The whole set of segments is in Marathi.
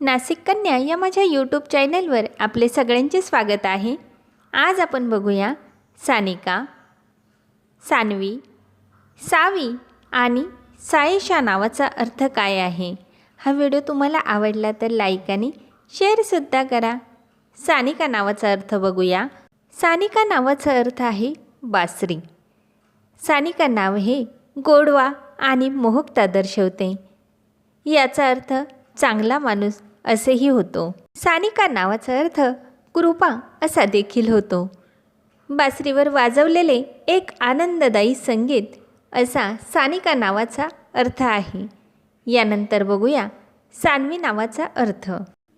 नाशिक कन्या या माझ्या यूट्यूब चॅनलवर आपले सगळ्यांचे स्वागत आहे. आज आपण बघूया सानिका सानवी सावी आणि सायशा नावाचा अर्थ काय आहे? हा व्हिडिओ तुम्हाला आवडला तर लाईक आणि शेअरसुद्धा करा. सानिका नावाचा अर्थ बघूया. सानिका नावाचा अर्थ आहे बासरी. सानिका नाव हे गोडवा आणि मोहकता दर्शवते. याचा अर्थ चांगला माणूस असेही होतो. सानिका नावाचा अर्थ कृपा असा देखील होतो. बासरीवर वाजवलेले एक आनंददायी संगीत असा सानिका नावाचा अर्थ आहे. यानंतर बघूया सान्वी नावाचा अर्थ.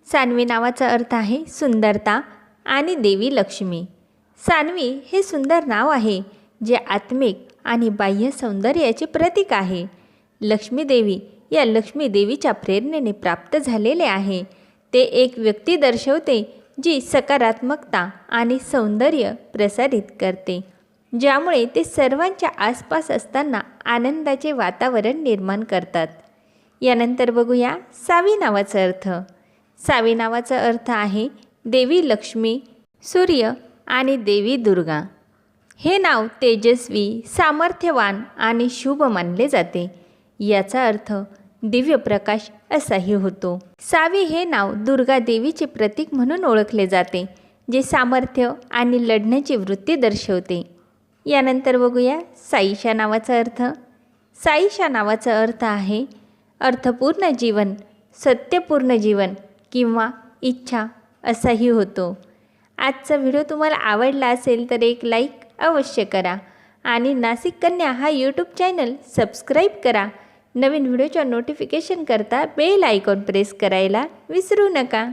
सान्वी नावाचा अर्थ आहे सुंदरता आणि देवी लक्ष्मी. सान्वी हे सुंदर नाव आहे जे आत्मिक आणि बाह्य सौंदर्याचे प्रतीक आहे. लक्ष्मीदेवी या लक्ष्मी देवीच्या प्रेरणेने प्राप्त झालेले आहे. ते एक व्यक्ती दर्शवते जी सकारात्मकता आणि सौंदर्य प्रसारित करते. ज्यामुळे ते सर्वांच्या आसपास असताना आनंदाचे वातावरण निर्माण करतात. यानंतर बघूया सावी नावाचा अर्थ. सावी नावाचा अर्थ आहे देवी लक्ष्मी सूर्य आणि देवी दुर्गा. हे नाव तेजस्वी सामर्थ्यवान आणि शुभ मानले जाते. याचा अर्थ दिव्य प्रकाश असाही होतो. सावी हे नाव दुर्गा देवीचे प्रतीक म्हणून ओळखले जाते जे सामर्थ्य आणि लढण्याची वृत्ती दर्शवते. यानंतर बघूया साईशा नावाचा अर्थ. साईशा नावाचा अर्थ आहे अर्थपूर्ण जीवन सत्यपूर्ण जीवन किंवा इच्छा असाही होतो. आजचा व्हिडिओ तुम्हाला आवडला असेल तर एक लाईक अवश्य करा आणि नाशिक कन्या हा यूट्यूब चॅनल सबस्क्राईब करा. नवीन व्हिडिओच्या नोटिफिकेशनकरता बेल आयकॉन प्रेस करायला विसरू नका.